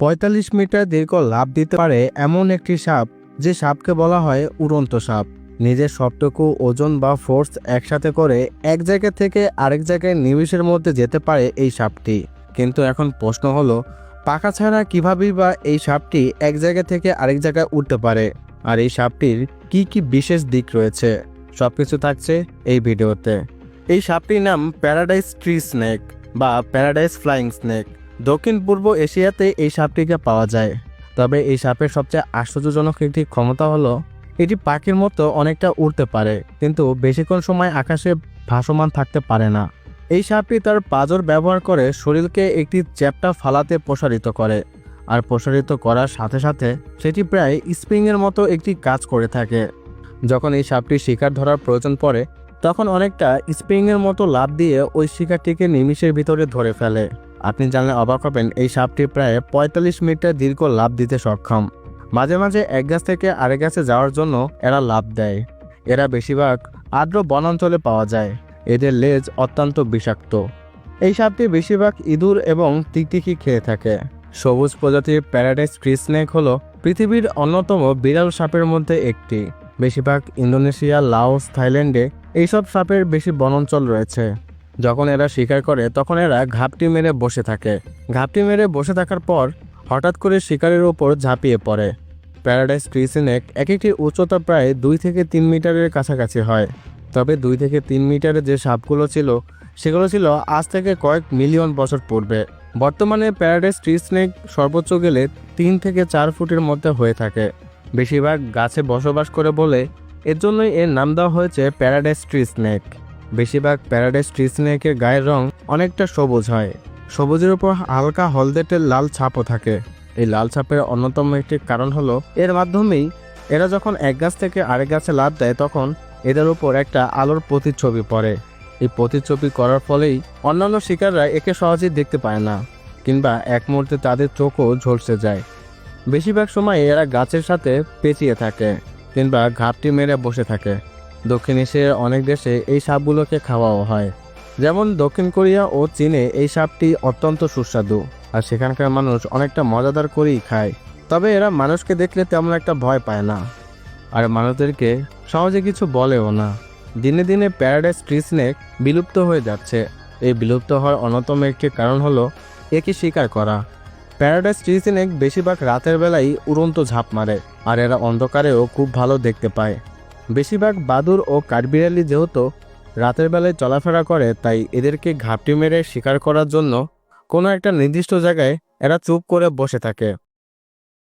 পঁয়তাল্লিশ মিটার দীর্ঘ লাভ দিতে পারে এমন একটি সাপ, যে সাপকে বলা হয় উড়ন্ত সাপ। নিজের সবটুকু ওজন বা ফোর্স একসাথে করে এক জায়গা থেকে আরেক জায়গায় নিমিষের মধ্যে যেতে পারে এই সাপটি। কিন্তু এখন প্রশ্ন হলো, পাখা ছাড়া কীভাবেই বা এই সাপটি এক জায়গা থেকে আরেক জায়গায় উঠতে পারে? আর এই সাপটির কি কি বিশেষ দিক রয়েছে? সব কিছু থাকছে এই ভিডিওতে। এই সাপটির নাম প্যারাডাইস ট্রি স্নেক বা প্যারাডাইস ফ্লাইং স্নেক। দক্ষিণ পূর্ব এশিয়াতে এই সাপটিকে পাওয়া যায়। তবে এই সাপের সবচেয়ে আশ্চর্যজনক একটি ক্ষমতা হলো, এটি পাখির মতো অনেকটা উড়তে পারে, কিন্তু বেশিক্ষণ সময় আকাশে ভাসমান থাকতে পারে না। এই সাপটি তার পাজর ব্যবহার করে শরীরকে একটি চ্যাপটা ফালাতে প্রসারিত করে, আর প্রসারিত করার সাথে সাথে সেটি প্রায় স্প্রিংয়ের মতো একটি কাজ করে থাকে। যখন এই সাপটি শিকার ধরার প্রয়োজন পড়ে, তখন অনেকটা স্প্রিংয়ের মতো লাভ দিয়ে ওই শিকারটিকে নিমিষের ভিতরে ধরে ফেলে। আপনি জানলে অবাক হবেন, এই সাপটি প্রায় পঁয়তাল্লিশ মিটার দীর্ঘ লাভ দিতে সক্ষম। মাঝে মাঝে এক গাছ থেকে আরেক গাছে যাওয়ার জন্য এরা লাভ দেয়। এরা বেশিরভাগ আর্দ্র বনাঞ্চলে পাওয়া যায়। এদের লেজ অত্যন্ত বিষাক্ত। এই সাপটি বেশিরভাগ ইঁদুর এবং টিকটিকি খেয়ে থাকে। সবুজ প্রজাতির প্যারাডাইস ট্রি স্নেক হলো পৃথিবীর অন্যতম বিরল সাপের মধ্যে একটি। বেশিরভাগ ইন্দোনেশিয়া, লাওস, থাইল্যান্ডে এইসব সাপের বেশি বনাঞ্চল রয়েছে। যখন এরা শিকার করে, তখন এরা ঘাপটি মেরে বসে থাকে। ঘাপটি মেরে বসে থাকার পর, হঠাৎ করে শিকারের ওপর ঝাঁপিয়ে পড়ে। প্যারাডাইস ট্রি স্নেক এক একটি উচ্চতা প্রায় দুই থেকে তিন মিটারের কাছাকাছি হয়। তবে দুই থেকে তিন মিটারের যে সাপগুলো ছিল, সেগুলো ছিল আজ থেকে কয়েক মিলিয়ন বছর পূর্বে। বর্তমানে প্যারাডাইস ট্রি স্নেক সর্বোচ্চ গেলে তিন থেকে চার ফুটের মধ্যে হয়ে থাকে। বেশিরভাগ গাছে বসবাস করে বলে, এর জন্যই এর নাম দেওয়া হয়েছে প্যারাডাইস ট্রি স্নেক বেশিরভাগ প্যারাডাইস ট্রি স্নেকের গায়ের রং অনেকটা সবুজ হয়। সবুজের উপর হালকা হলদেটে লাল ছাপও থাকে। এই লাল ছাপের অন্যতম একটি কারণ হলো, এর মাধ্যমেই এরা যখন এক গাছ থেকে আরেক গাছে লাভ দেয় তখন এদের উপর একটা আলোর প্রতিচ্ছবি পড়ে। এই প্রতিচ্ছবি করার ফলেই অন্যান্য শিকাররা একে সহজেই দেখতে পায় না, কিংবা এক মুহূর্তে তাদের চোখও ঝলসে যায়। বেশিরভাগ সময় এরা গাছের সাথে পেঁচিয়ে থাকে, কিংবা ঘাপটি মেরে বসে থাকে। দক্ষিণ এশিয়ার অনেক দেশে এই সাপগুলোকে খাওয়াও হয়। যেমন দক্ষিণ কোরিয়া ও চীনে এই সাপটি অত্যন্ত সুস্বাদু, আর সেখানকার মানুষ অনেকটা মজাদার করেই খায়। তবে এরা মানুষকে দেখলে তেমন একটা ভয় পায় না। আর মানুষদেরকে সহজে কিছু বলেও না। দিনে দিনে প্যারাডাইস ট্রি স্নেক বিলুপ্ত হয়ে যাচ্ছে। এই বিলুপ্ত হওয়ার অন্যতম একটি কারণ হলো একে শিকার করা। প্যারাডাইস ট্রি স্নেক বেশিরভাগ রাতের বেলায় উড়ন্ত ঝাঁপ মারে, আর এরা অন্ধকারেও খুব ভালো দেখতে পায়। বেশিরভাগ বাদুর ও কাঠবিড়ালি যেহেতু রাতের বেলায় চলাফেরা করে, তাই এদেরকে ঘাপটি মেরে শিকার করার জন্য কোনো একটা নির্দিষ্ট জায়গায় এরা চুপ করে বসে থাকে।